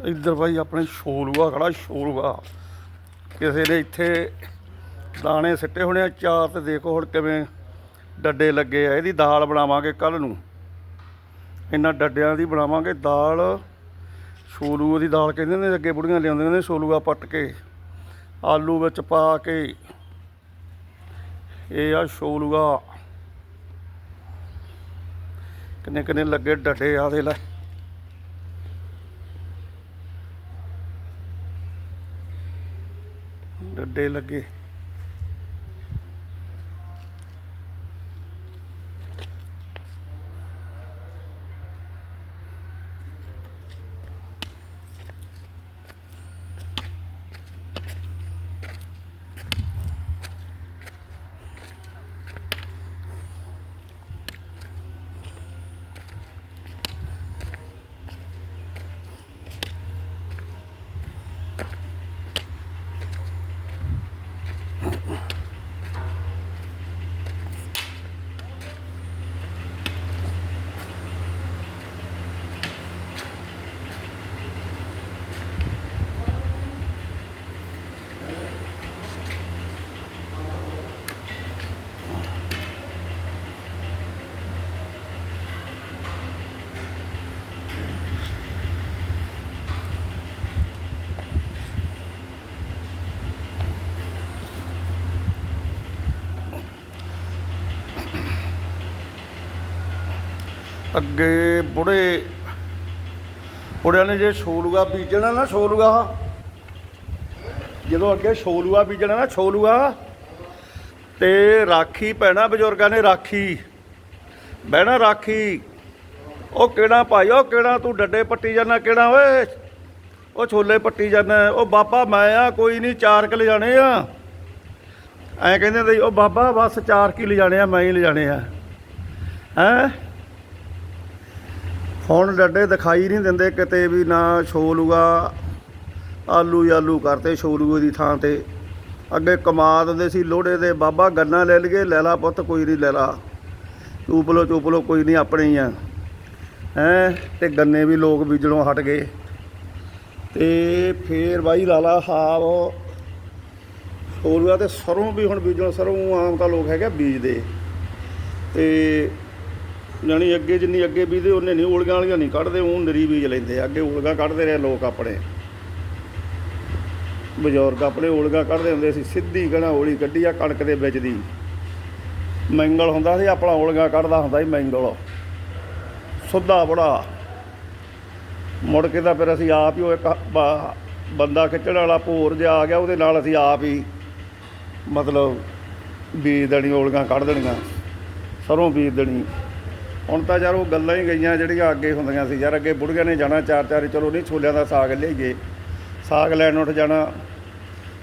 ਇੱਧਰ ਭਾਈ ਆਪਣੇ ਸ਼ੋਲੂਆ ਖੜਾ ਸ਼ੋਲੂਆ ਕਿਸੇ ਨੇ ਇੱਥੇ ਦਾਣੇ ਸਿੱਟੇ ਹੋਣੇ ਆ, ਚਾਰ ਤੇ ਦੇਖੋ ਹੁਣ ਕਿਵੇਂ ਡੱਡੇ ਲੱਗੇ ਆ। ਇਹਦੀ ਦਾਲ ਬਣਾਵਾਂਗੇ ਕੱਲ ਨੂੰ। ਇਹਨਾਂ ਡੱਡਿਆਂ ਦੀ ਬਣਾਵਾਂਗੇ ਦਾਲ। ਸ਼ੋਲੂਆ ਦੀ ਦਾਲ ਕਹਿੰਦੇ ਨੇ, ਅੱਗੇ ਬੁੜੀਆਂ ਲਿਆਉਂਦੀਆਂ ਨੇ ਸ਼ੋਲੂਆ ਪੱਟ ਕੇ। ਆਲੂ ਵਿੱਚ ਪਾ ਕੇ। ਇਹ ਆ ਸ਼ੋਲੂਆ ਕਿੰਨੇ ਕਿੰਨੇ ਲੱਗੇ ਡੱਡੇ ਆ ਦੇ ਲੈ। ਡੱਡੇ ਲੱਗੇ। ਅੱਗੇ ਬੁੜੇ, ਬੁੜਿਆਂ ਨੇ ਜੇ ਛੋਲੂਆ ਬੀਜਣਾ ਨਾ ਛੋਲੂਆ, ਜਦੋਂ ਅੱਗੇ ਛੋਲੂਆ ਬੀਜਣਾ ਨਾ ਛੋਲੂਆ, ਤੇ ਰਾਖੀ ਪੈਣਾ ਬਜ਼ੁਰਗਾਂ ਨੇ ਰਾਖੀ, ਬਹਿਣਾ ਰਾਖੀ, ਉਹ ਕਿਹੜਾ ਭਾਈ, ਉਹ ਕਿਹੜਾ ਤੂੰ ਡੱਡੇ ਪੱਟੀ ਜਾਂਦਾ, ਕਿਹੜਾ ਓਏ, ਉਹ ਛੋਲੇ ਪੱਟੀ ਜਾਂਦਾ, ਉਹ ਬਾਬਾ ਮੈਂ ਆ, ਕੋਈ ਨਹੀਂ ਚਾਰ ਕਿ ਲਿਜਾਣੇ ਆ। ਐਂ ਕਹਿੰਦੇ ਉਹ ਬਾਬਾ ਬਸ ਚਾਰ ਕੀ ਲਿਜਾਣੇ ਆ, ਮੈਂ ਹੀ ਲਿਜਾਣੇ ਆ। ਹੈਂ? ਹੁਣ ਡੱਡੇ ਦਿਖਾਈ ਨਹੀਂ ਦਿੰਦੇ ਕਿਤੇ ਵੀ ਨਾ ਛੋਲੂਗਾ। ਆਲੂ ਹੀ ਆਲੂ ਕਰਤੇ ਛੋਲੂਏ ਦੀ ਥਾਂ ਤੇ। ਅੱਗੇ ਕਮਾ ਦਿੰਦੇ ਸੀ ਲੋੜੇ ਦੇ, ਬਾਬਾ ਗੰਨਾ ਲੈ ਲਈਏ ਲੈ ਲਾ ਪੁੱਤ ਕੋਈ ਨਹੀਂ ਲੈ ਲਾ ਚੂਪ ਲੋ ਚੂਪ ਲੋ ਕੋਈ ਨਹੀਂ ਆਪਣੇ ਹੀ ਆ। ਹੈਂ, ਤੇ ਗੰਨੇ ਵੀ ਲੋਕ ਬੀਜਣੋਂ ਹਟ ਗਏ। ਤੇ ਫੇਰ ਬਾਈ ਲਾਲਾ ਹਾਵ, ਛੋਲੂਆ ਤੇ ਸਰੋਂ ਵੀ ਹੁਣ ਬੀਜਣ, ਸਰੋਂ ਆਮ ਤਾਂ ਲੋਕ ਹੈਗੇ ਬੀਜਦੇ। ਤੇ ਜਾਣੀ ਅੱਗੇ ਜਿੰਨੀ ਅੱਗੇ ਬੀਜਦੇ, ਉਹਨੇ ਨਹੀਂ ਉਲਗਾਂ ਵਾਲੀਆਂ ਨਹੀਂ ਕੱਢਦੇ, ਉਹ ਨਰੀ ਬੀਜ ਲੈਂਦੇ ਅੱਗੇ ਉਲਗਾਂ ਕੱਢਦੇ ਰਹੇ ਲੋਕ ਆਪਣੇ। ਬਜ਼ੁਰਗ ਆਪਣੇ ਉਲਗਾਂ ਕੱਢਦੇ ਹੁੰਦੇ ਸੀ, ਸਿੱਧੀ ਕਣਾ ਓਲੀ ਕੱਢੀ ਆ ਕਣਕ ਦੇ ਵਿੱਚ ਦੀ। ਮੈਂਗਲ ਹੁੰਦਾ ਸੀ, ਆਪਣਾ ਉਲਗਾਂ ਕੱਢਦਾ ਹੁੰਦਾ ਸੀ ਮੈਂਗਲ। ਸੁੱਧਾ ਬੜਾ। ਮੁੜ ਕੇ ਤਾਂ ਫਿਰ ਅਸੀਂ ਆਪ ਹੀ ਉਹ ਇੱਕ ਬੰਦਾ ਖਿੱਚਣ ਵਾਲਾ ਭੋਰ ਜਿਹਾ ਆ ਗਿਆ, ਉਹਦੇ ਨਾਲ ਅਸੀਂ ਆਪ ਹੀ ਮਤਲਬ ਬੀਜ ਦੇਣੀ ਉਲਗਾਂ ਕੱਢ ਦੇਣੀਆਂ। ਸਰੋਂ ਬੀਜ ਦੇਣੀ। ਹੁਣ ਤਾਂ ਯਾਰ ਉਹ ਗੱਲਾਂ ਹੀ ਗਈਆਂ ਜਿਹੜੀਆਂ ਅੱਗੇ ਹੁੰਦੀਆਂ ਸੀ। ਯਾਰ ਅੱਗੇ ਬੁੜੀਆਂ ਨੇ ਜਾਣਾ ਚਾਰ ਚਾਰ ਚਲੋ ਨਹੀਂ ਛੋਲਿਆਂ ਦਾ ਸਾਗ ਲਿਆਈਏ। ਸਾਗ ਲੈਣ ਉੱਠ ਜਾਣਾ।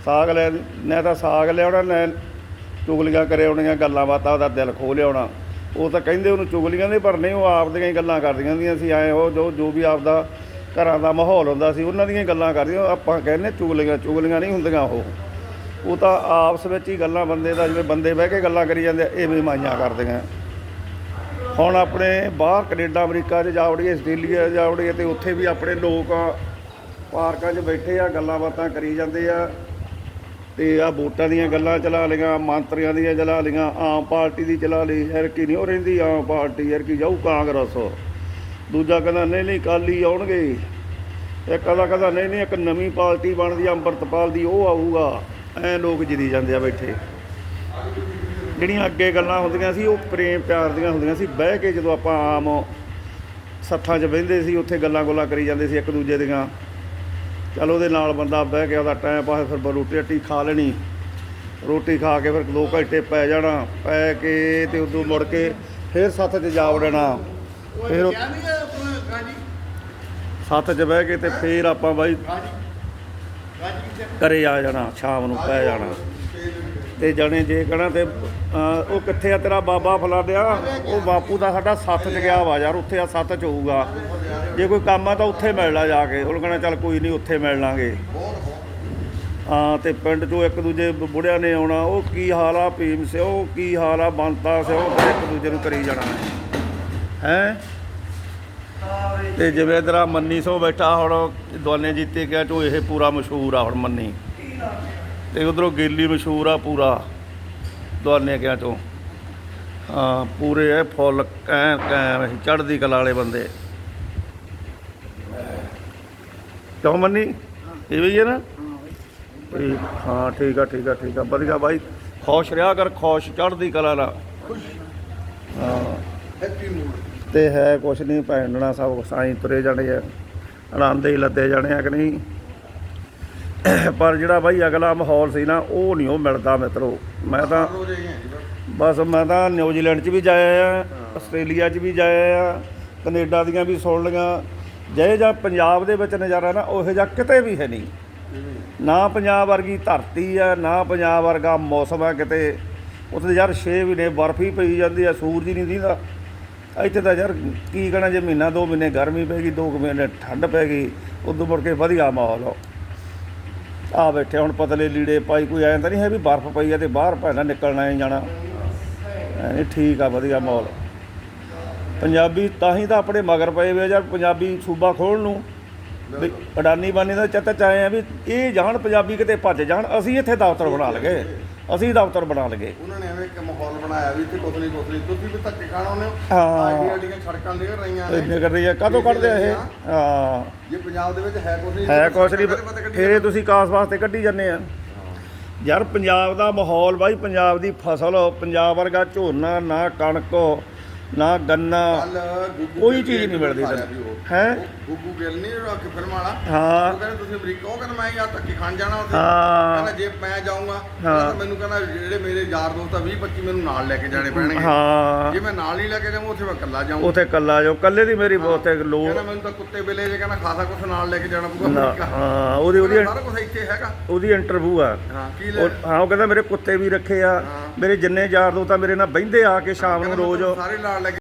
ਸਾਗ ਲੈ ਨਾ ਤਾਂ ਸਾਗ ਲਿਆਉਣਾ ਨਾ ਚੁਗਲੀਆਂ ਕਰੇ ਆਉਣੀਆਂ ਗੱਲਾਂ ਬਾਤਾਂ ਉਹਦਾ ਦਿਲ ਖੋਹ ਲਿਆਉਣਾ। ਉਹ ਤਾਂ ਕਹਿੰਦੇ ਉਹਨੂੰ ਚੁਗਲੀਆਂ ਦੇ ਪਰ ਨਹੀਂ ਉਹ ਆਪ ਦੀਆਂ ਹੀ ਗੱਲਾਂ ਕਰਦੀਆਂ ਹੁੰਦੀਆਂ ਸੀ। ਐ ਉਹ ਜੋ ਜੋ ਵੀ ਆਪਦਾ ਘਰਾਂ ਦਾ ਮਾਹੌਲ ਹੁੰਦਾ ਸੀ ਉਹਨਾਂ ਦੀਆਂ ਹੀ ਗੱਲਾਂ ਕਰਦੀਆਂ। ਆਪਾਂ ਕਹਿੰਦੇ ਚੁਗਲੀਆਂ ਚੁਗਲੀਆਂ ਨਹੀਂ ਹੁੰਦੀਆਂ ਉਹ। ਉਹ ਤਾਂ ਆਪਸ ਵਿੱਚ ਹੀ ਗੱਲਾਂ ਬੰਦੇ ਦਾ ਜਿਵੇਂ ਬੰਦੇ ਬਹਿ ਕੇ ਗੱਲਾਂ ਕਰੀ ਜਾਂਦੇ ਆ, ਐਵੇਂ ਮਾਈਆਂ ਕਰਦੀਆਂ। ਹੁਣ ਆਪਣੇ ਬਾਹਰ ਕੈਨੇਡਾ, ਅਮਰੀਕਾ 'ਚ ਜਾ ਵੜੀਏ, ਆਸਟ੍ਰੇਲੀਆ 'ਚ ਜਾ ਵੜੀਏ ਤੇ ਉੱਥੇ ਵੀ ਆਪਣੇ ਲੋਕ ਪਾਰਕਾਂ 'ਚ ਬੈਠੇ ਆ, ਗੱਲਾਂ ਬਾਤਾਂ ਕਰੀ ਜਾਂਦੇ ਆ। ਤੇ ਆ ਵੋਟਾਂ ਦੀਆਂ ਗੱਲਾਂ ਚਲਾ ਲਈਆਂ, ਮੰਤਰੀਆਂ ਦੀਆਂ ਚਲਾ ਲਈਆਂ, ਆਮ ਪਾਰਟੀ ਦੀ ਚਲਾ ਲਈ ਯਾਰ ਕੀ ਨਹੀਂ, ਉਹ ਰਹਿੰਦੀ ਆਮ ਪਾਰਟੀ ਯਾਰ ਕੀ ਜਾਊ ਕਾਂਗਰਸ। ਦੂਜਾ ਕਹਿੰਦਾ, ਨਹੀਂ ਨਹੀਂ ਕਾਲੀ ਆਉਣਗੇ। ਇੱਕ ਕਹਿੰਦਾ ਕਹਿੰਦਾ, ਨਹੀਂ ਨਹੀਂ, ਇੱਕ ਨਵੀਂ ਪਾਰਟੀ ਬਣਦੀ ਆ ਅੰਮ੍ਰਿਤਪਾਲ ਦੀ, ਉਹ ਆਊਗਾ। ਐ ਲੋਕ ਜਿੱਦੀ ਜਾਂਦੇ ਆ ਬੈਠੇ। ਜਿਹੜੀਆਂ ਅੱਗੇ ਗੱਲਾਂ ਹੁੰਦੀਆਂ ਸੀ, ਉਹ ਪ੍ਰੇਮ ਪਿਆਰ ਦੀਆਂ ਹੁੰਦੀਆਂ ਸੀ। ਬਹਿ ਕੇ ਜਦੋਂ ਆਪਾਂ ਆਮ ਸੱਥਾਂ 'ਚ ਬਹਿੰਦੇ ਸੀ, ਉੱਥੇ ਗੱਲਾਂ ਗੋਲਾਂ ਕਰੀ ਜਾਂਦੇ ਸੀ ਇੱਕ ਦੂਜੇ ਦੀਆਂ। ਚਲ ਉਹਦੇ ਨਾਲ ਬੰਦਾ ਬਹਿ ਕੇ ਉਹਦਾ ਟਾਈਮ ਪਾਸ ਫਿਰ ਬ- ਰੋਟੀ ਰੱਟੀ ਖਾ ਲੈਣੀ। ਰੋਟੀ ਖਾ ਕੇ ਫਿਰ 2 ਘੰਟੇ ਪੈ ਜਾਣਾ। ਪੈ ਕੇ ਤੇ ਉਦੋਂ ਮੁੜ ਕੇ ਫਿਰ ਸੱਥ 'ਚ ਜਾ ਵੜਨਾ ਫਿਰ ਸੱਥ 'ਚ ਬਹਿ ਕੇ ਤੇ ਫਿਰ ਆਪਾਂ ਬਾਈ ਘਰੇ ਆ ਜਾਣਾ, ਸ਼ਾਮ ਨੂੰ ਪੈ ਜਾਣਾ। ਤੇ ਜਾਣੇ ਜੇ ਕਹਣਾ ਤੇ ਉਹ ਕਿੱਥੇ ਆ ਤੇਰਾ ਬਾਬਾ ਫਲਾਦਿਆ ਉਹ ਬਾਪੂ ਦਾ ਸਾਡਾ ਸੱਥ 'ਚ ਗਿਆ ਵਾ ਯਾਰ, ਉੱਥੇ ਆ ਸੱਥ 'ਚ ਹੋਊਗਾ। ਜੇ ਕੋਈ ਕੰਮ ਆ ਤਾਂ ਉੱਥੇ ਮਿਲ ਲਾ ਜਾ ਕੇ। ਉਹ ਕਹਣਾ ਚੱਲ ਕੋਈ ਨਹੀਂ, ਉੱਥੇ ਮਿਲ ਲਾਂਗੇ। ਹਾਂ, ਤੇ ਪਿੰਡ 'ਚੋਂ ਇੱਕ ਦੂਜੇ ਬੁੜਿਆਂ ਨੇ ਆਉਣਾ। ਉਹ ਕੀ ਹਾਲ ਆ ਭੀਮ ਸਿਓ? ਕੀ ਹਾਲ ਆ ਬੰਤਾ ਸਿਓ? ਇੱਕ ਦੂਜੇ ਨੂੰ ਕਰੀ ਜਾਣਾ। ਹੈ? ਤੇ ਜਿਵੇਂ ਤੇਰਾ ਮੰਨੀ ਸੋ ਬੈਠਾ, ਹੁਣ ਦੁਆਨੇ ਜੀਤੇ ਗਿਆ ਚੋਂ ਇਹ ਪੂਰਾ ਮਸ਼ਹੂਰ ਆ, ਹੁਣ ਮੰਨੀ। ਤੇ ਉਧਰੋਂ ਗੇਲੀ ਮਸ਼ਹੂਰ ਆ ਪੂਰਾ। ਦੁਆਨੇ ਗਿਆ ਚੋਂ। ਹਾਂ, ਪੂਰੇ ਐ ਫੁੱਲ ਕੈ ਕੈ ਚੜ੍ਹਦੀ ਕਲਾ ਵਾਲੇ ਬੰਦੇ। ਕਿਉਂ ਮੰਨੀ? ਇਹ ਵੀ ਹੈ ਨਾ? ਠੀਕ ਹਾਂ, ਠੀਕ ਆ ਠੀਕ ਆ ਠੀਕ ਆ। ਵਧੀਆ ਬਾਈ, ਖੁਸ਼ ਰਿਹਾ ਕਰ, ਖੁਸ਼, ਚੜ੍ਹਦੀ ਕਲਾ ਨਾਲ। ਹਾਂ। ਹੈਪੀ ਤੇ ਹੈ ਕੁਛ ਨਹੀਂ ਭੈਣਣਾ ਸਭ ਸਾਈਂ ਤੁਰੇ ਜਾਣੇ ਆ। ਆਨੰਦ ਹੀ ਲੱਦੇ ਜਾਣੇ ਆ ਕਿ ਨਹੀਂ? ਪਰ ਜਿਹੜਾ ਬਾਈ ਅਗਲਾ ਮਾਹੌਲ ਸੀ ਨਾ, ਉਹ ਨਹੀਂ ਉਹ ਮਿਲਦਾ ਮਿੱਤਰੋ ਮੈਂ ਤਾਂ ਬਸ। ਮੈਂ ਤਾਂ ਨਿਊਜ਼ੀਲੈਂਡ 'ਚ ਵੀ ਜਾਇਆ ਆ, ਆਸਟ੍ਰੇਲੀਆ 'ਚ ਵੀ ਜਾਇਆ ਆ, ਕੈਨੇਡਾ ਦੀਆਂ ਵੀ ਸੁਣ ਲਈਆਂ। ਜਿਹੇ ਜਾਂ ਪੰਜਾਬ ਦੇ ਵਿੱਚ ਨਜ਼ਾਰਾ ਨਾ, ਉਹੋ ਜਿਹਾ ਕਿਤੇ ਵੀ ਹੈ ਨਹੀਂ। ਨਾ ਪੰਜਾਬ ਵਰਗੀ ਧਰਤੀ ਆ, ਨਾ ਪੰਜਾਬ ਵਰਗਾ ਮੌਸਮ ਆ ਕਿਤੇ। ਉੱਥੇ ਯਾਰ 6 ਮਹੀਨੇ ਬਰਫ਼ ਹੀ ਪਈ ਜਾਂਦੀ ਆ, ਸੂਰਜ ਹੀ ਨਹੀਂ ਦਿੰਦਾ ਇੱਥੇ ਤਾਂ ਯਾਰ ਕੀ ਕਹਣਾ ਜੇ ਮਹੀਨਾ, ਦੋ ਮਹੀਨੇ ਗਰਮੀ ਪੈ ਗਈ, ਦੋ ਕੁ ਮਹੀਨੇ ਠੰਡ ਪੈ ਗਈ, ਉਦੋਂ ਮੁੜ ਕੇ ਵਧੀਆ ਮਾਹੌਲ ਆ। ਆ ਬੈਠੇ, ਹੁਣ ਪਤਲੇ ਲੀੜੇ ਪਾਈ ਕੋਈ ਐਂ ਤਾਂ ਨਹੀਂ ਹੈ ਵੀ ਬਰਫ਼ ਪਈ ਆ ਤੇ ਬਾਹਰ ਭੈਣਾ ਨਿਕਲਣਾ ਹੈ ਜਾਣਾ। ਐ ਠੀਕ ਆ, ਵਧੀਆ ਮਾਹੌਲ। ਪੰਜਾਬੀ ਤਾਂ ਹੀ ਤਾਂ ਆਪਣੇ ਮਗਰ ਪਏ ਵੇ ਯਾਰ ਪੰਜਾਬੀ ਸੂਬਾ ਖੋਲ੍ਹਣ ਨੂੰ। ਵੀ ਅਡਾਨੀ ਬਾਨੀ ਦਾ ਚੱਤ ਚ ਆਏ ਆ ਵੀ ਇਹ ਜਾਣ, ਪੰਜਾਬੀ ਕਿਤੇ ਭੱਜ ਜਾਣ, ਅਸੀਂ ਇੱਥੇ ਦਫ਼ਤਰ ਬਣਾ ਲਗੇ। ਅਸੀਂ ਦਫ਼ਤਰ ਬਣਾ ਲਗੇ। ਉਹਨਾਂ ਨੇ ਐਵੇਂ ਇੱਕ ਮਾਹੌਲ ਬਣਾਇਆ ਵੀ ਨਹੀਂ ਕੁਛ ਨਹੀਂ। ਤੁਸੀਂ ਵੀ ਧੱਕੇ ਖਾਣ ਆਉਂਦੇ ਹੋ। ਹਾਂ। ਆਈਡੀਆਂ ਦੀਆਂ ਸੜਕਾਂ ਨਿਕਲ ਰਹੀਆਂ ਨੇ। ਇੰਨੇ ਕਰ ਰਹੀ ਆ। ਕਦੋਂ ਕੱਢਦੇ ਆ ਇਹ? ਹਾਂ। ਜੇ ਪੰਜਾਬ ਦੇ ਵਿੱਚ ਹੈ ਕੁਛ ਨਹੀਂ ਹੈ ਕੁਛ ਨਹੀਂ ਫੇਰ ਤੁਸੀਂ ਕਾਸ ਵਾਸਤੇ ਕੱਢੀ ਜਾਂਦੇ ਆ। ਯਾਰ ਪੰਜਾਬ ਦਾ ਮਾਹੌਲ ਬਾਈ ਪੰਜਾਬ ਦੀ ਫਸਲ ਪੰਜਾਬ ਵਰਗਾ ਝੋਨਾ ਨਾ ਕਣਕ ਨਾ ਗੰਨਾ ਕੋਈ ਚੀਜ਼ ਨਹੀਂ ਮਿਲਦੀ ਤੈਨੂੰ। ਹੈਂ? ਗੁੱਗੂ ਗਿੱਲ ਨਹੀਂ ਰੱਖ ਫਿਲਮ ਵਾਲਾ। ਹਾਂ। ਉਹ ਕਹਿੰਦਾ ਤੁਸੀਂ ਅਮਰੀਕਾ ਉਹ ਕਹਿੰਦਾ ਮੈਂ ਯਾਰ ਧੱਕੇ ਖਾਣ ਜਾਣਾ ਉੱਥੇ। ਹਾਂ। ਕਹਿੰਦਾ ਜੇ ਮੈਂ ਜਾਊਂਗਾ ਮੈਨੂੰ ਕਹਿੰਦਾ ਜਿਹੜੇ ਮੇਰੇ ਯਾਰ ਦੋਸਤ ਆ 20 25 ਮੈਨੂੰ ਨਾਲ ਲੈ ਕੇ ਜਾਣੇ ਪੈਣਗੇ। ਹਾਂ ਜੇ ਮੈਂ ਨਾਲ ਨਹੀਂ ਲੈ ਕੇ ਜਾਵਾਂ ਉੱਥੇ ਮੈਂ ਇਕੱਲਾ ਜਾਊਂ ਉਥੇ ਕੱਲਾ ਜੋ ਕੱਲੇ ਦੀ ਮੇਰੀ ਬਹੁਤ ਲੋੜ। ਕਹਿੰਦਾ ਮੈਨੂੰ ਤਾਂ ਕੁੱਤੇ ਬਿੱਲੇ ਜੇ ਕਹਿੰਦਾ ਖਾਸਾ ਕੁਛ ਨਾਲ ਲੈ ਕੇ ਜਾਣਾ ਪਊਗਾ ਹਾਂ ਉਹਦੀ ਉਹਦੀ ਸਾਰਾ ਕੁਝ ਇੱਥੇ ਹੈਗਾ। ਉਹਦੀ ਇੰਟਰਵਿਊ ਆ। ਹਾਂ ਕੀ ਲੈ ਉਹ ਕਹਿੰਦਾ ਮੇਰੇ ਕੁੱਤੇ ਵੀ ਰੱਖੇ ਆ। ਮੇਰੇ ਜਿੰਨੇ ਯਾਰ ਦੋ ਤਾਂ ਮੇਰੇ ਨਾਲ ਬਹਿੰਦੇ ਆ ਕੇ ਸ਼ਾਮ ਨੂੰ ਰੋਜ਼ ਸਾਰੇ ਨਾਲ